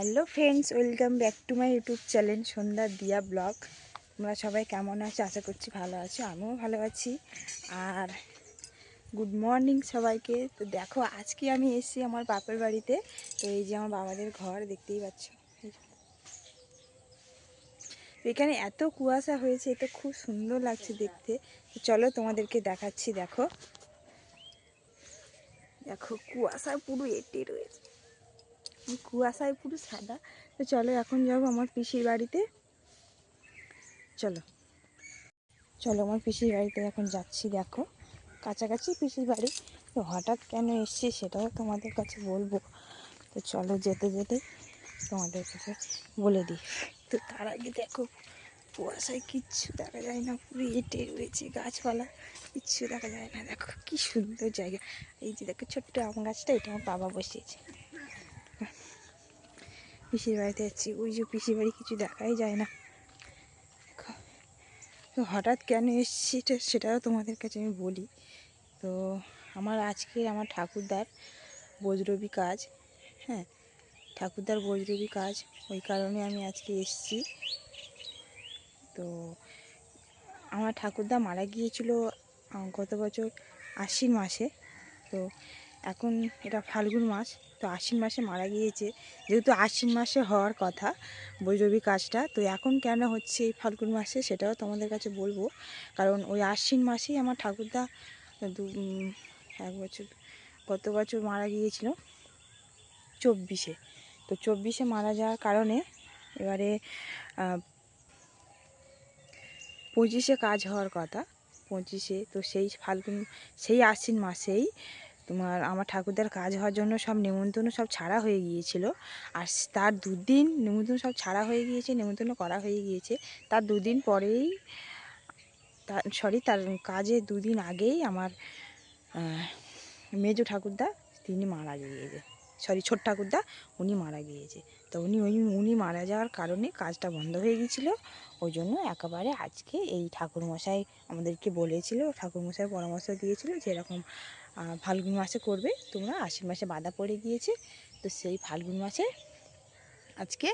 Hello friends welcome back to my YouTube channel Sandhya Diya vlog তোমরা সবাই কেমন আছো? আশা করছি ভালো আছো, আমিও ভালো আছি। আর গুড মর্নিং সবাইকে। তো দেখো, আজকে আমি এসেছি আমার বাপের বাড়িতে। তো এই যে আমার বাবাদের ঘর, দেখতেই পাচ্ছ। এখানে এত কুয়াশা হয়েছে, এটা খুব সুন্দর লাগছে দেখতে। চলো তোমাদেরকে দেখাচ্ছি, দেখো। দেখো, কুয়াশা পুরো এটে রয়েছে। কুয়াশায় পুরো সাদা। তো চলো এখন যাব আমার পিসির বাড়িতে। চলো। চলো আমার পিসির বাড়িতে এখন যাচ্ছি, দেখো। কাছাকাছি পিসির বাড়ি। তো হঠাৎ কেন এসছি সেটাও তোমাদের কাছে বলব। তো চলো যেতে যেতে তোমাদের কাছে বলে দিই। তো তার আগে দেখো, কুয়াশায় কিচ্ছু দেখা যায় না। পুরো এটে রয়েছে, গাছপালা, কিচ্ছু দেখা যায় না। দেখো কি সুন্দর জায়গা। এই যে দেখো ছোট্ট আম গাছটা, এটা আমার বাবা বসিয়েছে। পিসির বাড়িতে যাচ্ছি। ওই যে পিসির বাড়ি কিছু দেখাই যায় না। তো হঠাৎ কেন এসছি সেটাও তোমাদের কাছে আমি বলি। তো আমার আজকে আমার ঠাকুরদার বৈদ্রবী কাজ হ্যাঁ ঠাকুরদার বৈদ্রবী কাজ, ওই কারণে আমি আজকে এসছি। তো আমার ঠাকুরদা মারা গিয়েছিল গত বছর আশ্বিন মাসে। তো এখন এটা ফাল্গুন মাস, তো আশ্বিন মাসে মারা গিয়েছে। যেহেতু আশ্বিন মাসে হওয়ার কথা, বৈরবী কাজটা, তো এখন কেন হচ্ছে এই ফাল্গুন মাসে সেটাও তোমাদের কাছে বলব। কারণ ওই আশ্বিন মাসেই আমার ঠাকুরদা দু এক বছর গত বছর মারা গিয়েছিল? চব্বিশে। তো চব্বিশে মারা যাওয়ার কারণে এবারে পঁচিশে কাজ হওয়ার কথা, পঁচিশে, তো সেই ফাল্গুন, সেই আশ্বিন মাসেই তোমার আমার ঠাকুরদার কাজ হওয়ার জন্য সব নেমন্তন্ন সব ছাড়া হয়ে গিয়েছিল। আর তার দুদিন নেমন্তন্ন সব ছাড়া হয়ে গিয়েছে নেমন্তন্ন করা হয়ে গিয়েছে। তার দুদিন পরেই তার সরি তার কাজের দুদিন আগেই আমার মেজো ঠাকুরদা তিনি মারা গিয়েছে। সরি ছোট ঠাকুরদা উনি মারা গিয়েছে। তো উনি ওই উনি মারা যাওয়ার কারণে কাজটা বন্ধ হয়ে গিয়েছিল। ওই জন্য একেবারে আজকে এই ঠাকুরমশাই আমাদেরকে বলেছিল ঠাকুরমশাই পরামর্শ দিয়েছিল যে এরকম আহ, ফাল্গুন মাসে করবে। তোমরা আশ্বিন মাসে বাঁধা পড়ে গিয়েছে, তো সেই ফাল্গুন মাসে আজকে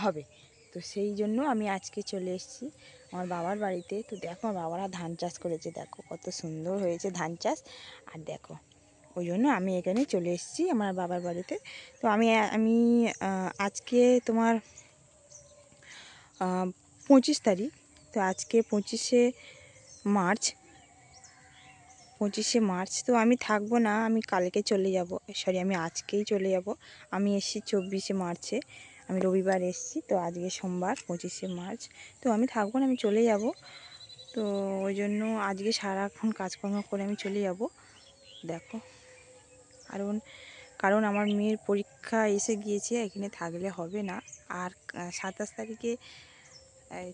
হবে। তো সেই জন্য আমি আজকে চলে এসেছি আমার বাবার বাড়িতে। তো দেখো, আমার বাবারা ধান চাষ করেছে, দেখো কত সুন্দর হয়েছে ধান চাষ। আর দেখো, ওই জন্য আমি এখানে চলে এসেছি আমার বাবার বাড়িতে। তো আমি আমি আজকে তোমার পঁচিশ তারিখ। তো আজকে পঁচিশে মার্চ পঁচিশে মার্চ, তো আমি থাকব না, আমি কালকে চলে যাব। সরি আমি আজকেই চলে যাব। আমি এসেছি চব্বিশে মার্চে। আমি রবিবার এসেছি, তো আজকে সোমবার, পঁচিশে মার্চ। তো আমি থাকব না, আমি চলে যাব। তো ওই জন্য আজকে সারাক্ষণ কাজকর্ম করে আমি চলে যাব। দেখো। কারণ কারণ আমার মেয়ের পরীক্ষা এসে গিয়েছে, এখানে থাকলে হবে না। আর সাতাশ তারিখে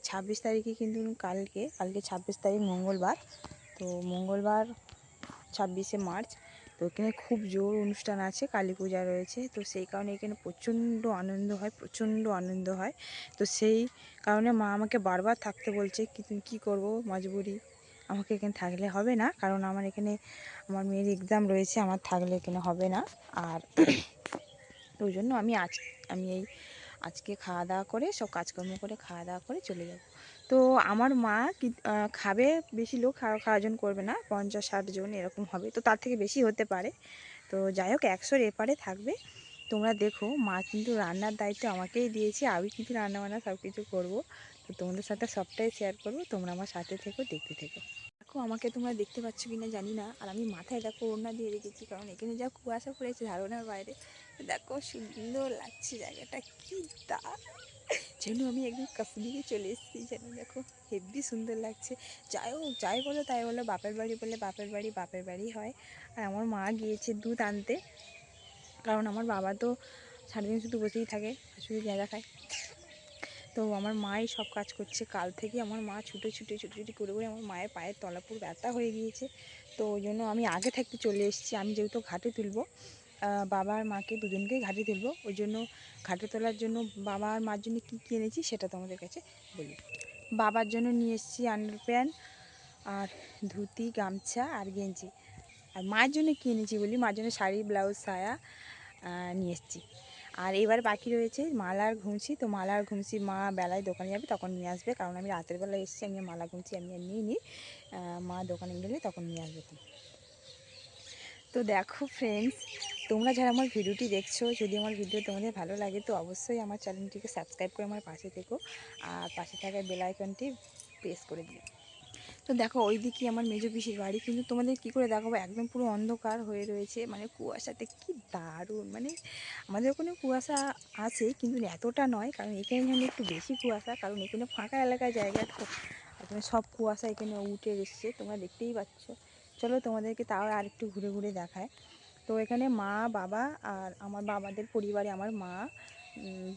ছাব্বিশ তারিখে কিন্তু কালকে কালকে ছাব্বিশ তারিখ মঙ্গলবার। তো মঙ্গলবার ছাব্বিশে মার্চ। তো এখানে খুব জোর অনুষ্ঠান আছে, কালী পূজা রয়েছে। তো সেই কারণে এখানে প্রচণ্ড আনন্দ হয়, প্রচণ্ড আনন্দ হয়। তো সেই কারণে মা আমাকে বারবার থাকতে বলছে কি, তুমি কী করব মজবুরি? আমাকে এখানে থাকলে হবে না। কারণ আমার এখানে, আমার মেয়ের এক্সাম রয়েছে, আমার থাকলে এখানে হবে না। আর ওই জন্য আমি আজ, আমি এই আজকে খাওয়া দাওয়া করে, সব কাজকর্ম করে খাওয়া দাওয়া করে চলে যাব। তো আমার মা কি খাবে বেশি লোক, খাওয়া খাওয়াজন করবে না, পঞ্চাশ, ষাট জন এরকম হবে। তো তার থেকে বেশি হতে পারে। তো যাই হোক, একশোর এপারে থাকবে। তোমরা দেখো, মা কিন্তু রান্নার দায়িত্ব আমাকেই দিয়েছে, আমি কিন্তু রান্না বান্না সব কিছু করব। তো তোমাদের সাথে সবটাই শেয়ার করব, তোমরা আমার সাথে থেকো, দেখতে থেকো। দেখো, আমাকে তোমরা দেখতে পাচ্ছ কি না জানি না, আর আমি মাথায় দেখো ওড়না দিয়ে রেখেছি, কারণ এখানে যা কুয়াশা পড়েছে ধারণার বাইরে। দেখো, সুন্দর লাগছে জায়গাটা, কি তা যেন আমি একদম কাশ্মীরে চলে এসেছি, যেন দেখো হেব্বি সুন্দর লাগছে। যাই হোক, যাই বলো তাই বলো, বাপের বাড়ি বলে বাপের বাড়ি বাপের বাড়ি হয়। আর আমার মা গিয়েছে দুধ আনতে। কারণ আমার বাবা তো সারাদিন শুধু বসেই থাকে, শুধু জায়গা খায়। তো আমার মাই সব কাজ করছে। কাল থেকে আমার মা ছুটে ছুটে ছুটে ছুটি করে করে আমার মায়ের পায়ের তলাপুর ব্যথা হয়ে গিয়েছে। তো ওই জন্য আমি আগে থাকতে চলে এসেছি। আমি যেহেতু ঘাটে তুলবো বাবা আর মাকে দুজনকেই ঘাটে তুলবো ওই জন্য ঘাটে তোলার জন্য বাবা আর মার জন্য কী কী এনেছি সেটা তোমাদের কাছে বলি। বাবার জন্য নিয়ে এসেছি আন্ডার প্যান্ট আর ধুতি, গামছা আর গেঞ্জি। আর মায়ের জন্য কী এনেছি বলি? মার জন্য শাড়ি, ব্লাউজ, সায়া নিয়ে এসেছি। আর এবার বাকি রয়েছে মালার ঘুমছি। তো মালার ঘুমছি মা বেলায় দোকানে যাবে, তখন নিয়ে আসবে। কারণ আমি রাতের বেলা এসেছি, আমি মালা ঘুমছি আমি আর নিয়ে নিই মা দোকানে গেলে তখন নিয়ে আসবে। তো দেখো ফ্রেন্ডস তোমরা যারা আমার ভিডিওটি দেখছ, যদি আমার ভিডিও তোমাদের ভালো লাগে, তো অবশ্যই আমার চ্যানেলটিকে সাবস্ক্রাইব করে আমার পাশে থেকো। আর পাশে থাকা বেল আইকনটি প্রেস করে দিও। তো দেখো ওই দিকে আমার মেজো পিসির বাড়ি, কিন্তু তোমাদের কি করে দেখাবো? একদম পুরো অন্ধকার হয়ে রয়েছে। মানে কুয়াশাতে কি দারুণ! মানে আমাদের ওখানে কুয়াশা আছে, কিন্তু এতটা নয়, কারণ এখানে যেন একটু বেশি কুয়াশা, কারণ এখানে ফাঁকা এলাকায় জায়গা তো। এখানে সব কুয়াশা এখানে উঠে এসছে, তোমরা দেখতেই পাচ্ছ। চলো তোমাদেরকে তাও আর একটু ঘুরে ঘুরে দেখায়। তো এখানে মা, বাবা আর আমার বাবাদের পরিবারে আমার মা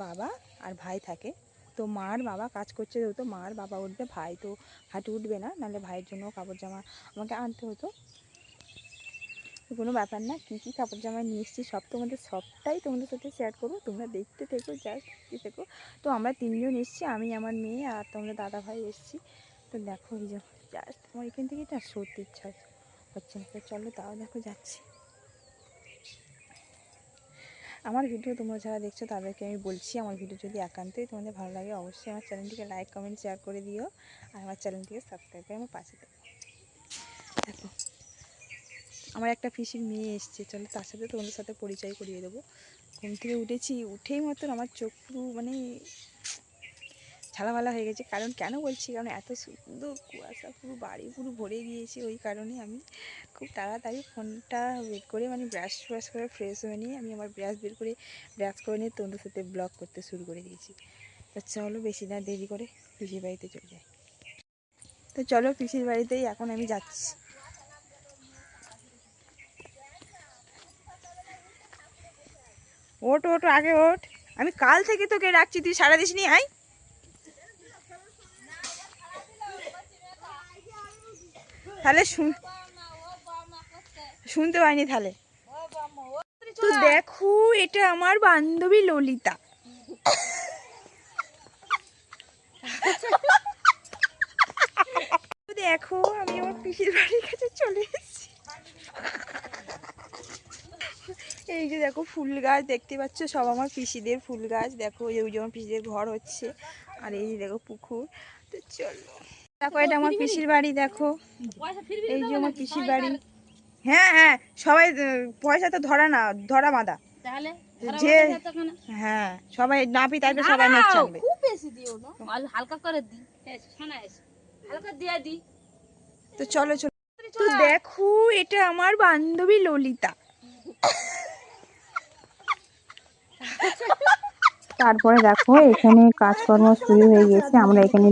বাবা আর ভাই থাকে। তো মার বাবা কাজ করছে যেহেতু, মার বাবা উঠবে, ভাই তো হাঁটু উঠবে না, নাহলে ভাইয়ের জন্য কাপড় জামা আমাকে আনতে হতো। কোনো ব্যাপার না, কী কী কাপড় জামা নিয়ে এসেছি সব তোমাদের, সবটাই তোমাদের সাথে শেয়ার করব। তোমরা দেখতে থেকো জাস্ট দেখতে থেকো। তো আমরা তিনজন এসেছি, আমি, আমার মেয়ে আর তোমাদের দাদা ভাই এসেছি। তো দেখো এই যে জাস্ট আমার এখান থেকে না সত্যি ইচ্ছা হচ্ছে না। তো চলো তাও দেখো যাচ্ছি। আমার ভিডিও তোমরা যারা দেখছ তাদেরকে আমি বলছি, আমার ভিডিও যদি একান্তই তোমাদের ভালো লাগে, অবশ্যই আমার চ্যানেলটিকে লাইক কমেন্ট শেয়ার করে দিও আর আমার চ্যানেলটিকে সাবস্ক্রাইব করে আমার পাশে দেবো দেখো, আমার একটা পিসির মেয়ে এসছে, চলো তার সাথে তোমাদের সাথে পরিচয় করিয়ে দেবো। ঘুম থেকে উঠেছি, উঠেই মতন আমার চোখ মানে ঝালামালা হয়ে গেছে। কারণ কেন বলছি? কারণ এত সুন্দর কুয়াশা, পুরো বাড়ি পুরো ভরে গিয়েছে ওই কারণে আমি খুব তাড়াতাড়ি ফোনটা বের করে মানে ব্রাশ ব্রাশ করে ফ্রেশ হয়ে নিয়ে আমি আমার ব্রাশ বের করে ব্রাশ করে নিয়ে তনুর সাথে ব্লগ করতে শুরু করে দিয়েছি। তো চলো বেশি না দেরি করে পিসির বাড়িতে চলে যাই। তো চলো পিসির বাড়িতেই এখন আমি যাচ্ছি। ওট ওট আগে ওঠ। আমি কাল থেকে তোকে রাখছি তুই সারা দিস নি, আয়। তাহলে শুন শুনতে পাইনি তাহলে। তো দেখো, এটা আমার বান্ধবী ললিতা। দেখো, আমি আমার পিসির বাড়ির কাছে চলে এসেছি। এই যে দেখো, ফুল গাছ দেখতে পাচ্ছ, সব আমার পিসিদের ফুল গাছ। দেখো, এই যে আমার পিসিদের ঘর হচ্ছে, আর এই যে দেখো পুকুর। তো চলো। দেখো এটা আমার পিসির বাড়ি দেখো। এই যে আমার পিসির বাড়ি। হ্যাঁ হ্যাঁ সবাই পয়সা তো ধরা না ধরা বাঁধা। যে হ্যাঁ সবাই নাপি তাইপে সবাই নোট চাকবে খুব বেশি দিও না। অল- হালকা করে দি। এসে, শোনা এসে। হালকা দিয়ে দি। তো চলো চলো। তো দেখো এটা আমার বান্ধবী ললিতা। তারপরে দেখো এখানে কাজকর্ম শুরু হয়ে গেছে আমরা এখানে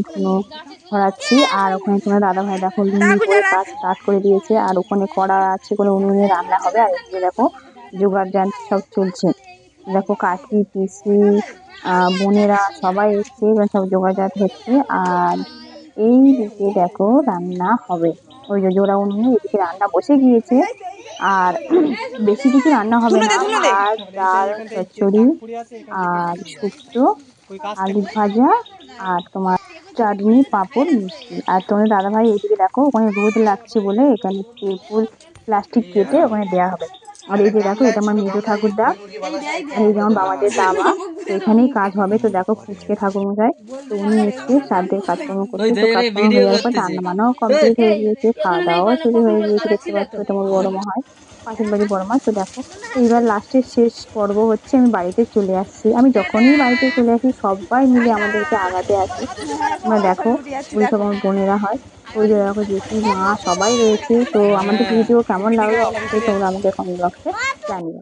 ছড়াচ্ছি। আর ওখানে তোমার দাদা ভাই দেখো লুঙ্গি করে কাজ স্টার্ট করে দিয়েছে। আর ওখানে কড়া আছে কোনো উনুনে রান্না হবে। আর এদিকে দেখো জোগাড় যান সব চলছে। দেখো কাকি পিসি বোনেরা সবাই এসছে সব জোগাড়জাত হচ্ছে। আর এই দিকে দেখো রান্না হবে। ওই যে জোড়া উনুনে এদিকে রান্না বসে গিয়েছে। আর বেশি কিছু রান্না হবে না। ভাত ডাল চচ্চড়ি আর শুক্তো আলু ভাজা আর তোমার চাটনি পাঁপড় মিষ্টি। আর তোমার দাদা ভাই এদিকে দেখো ওখানে রোদ লাগছে বলে এখানে টেবিল প্লাস্টিক কেটে ওখানে দেওয়া হবে। আর এই যে দেখো এটা আমার মেজো ঠাকুরদা আর এই যেমন বাবাদের দাবা তো এখানেই কাজ হবে। তো দেখো ফুচকে ঠাকুর মশাই তো উনি এসছে সাধ্যের কাজকর্ম করতে তো কাজকর্ম হয়ে যাওয়ার পর রান্না বান্নাও কমপ্লিট হয়ে গিয়েছে খাওয়া দাওয়াও শুরু হয়ে গিয়েছে দেখতে পাচ্ছ তোমার আমার বড় মা পাশের বাড়ি বড় মা, তো দেখো, এইবার লাস্টের শেষ পর্ব হচ্ছে, আমি বাড়িতে চলে আসছি। আমি যখনই বাড়িতে চলে আসি, সবাই মিলে আমাদেরকে আগাতে আসে। তোমরা দেখো ওই সব আমার বোনেরা হয়। ওই যে দেখো, জেঠি, মা, সবাই রয়েছে। তো আমাদের ভিডিও কেমন লাগল, অবশ্যই তোমরা আমাকে কমেন্ট বক্সে জানিও।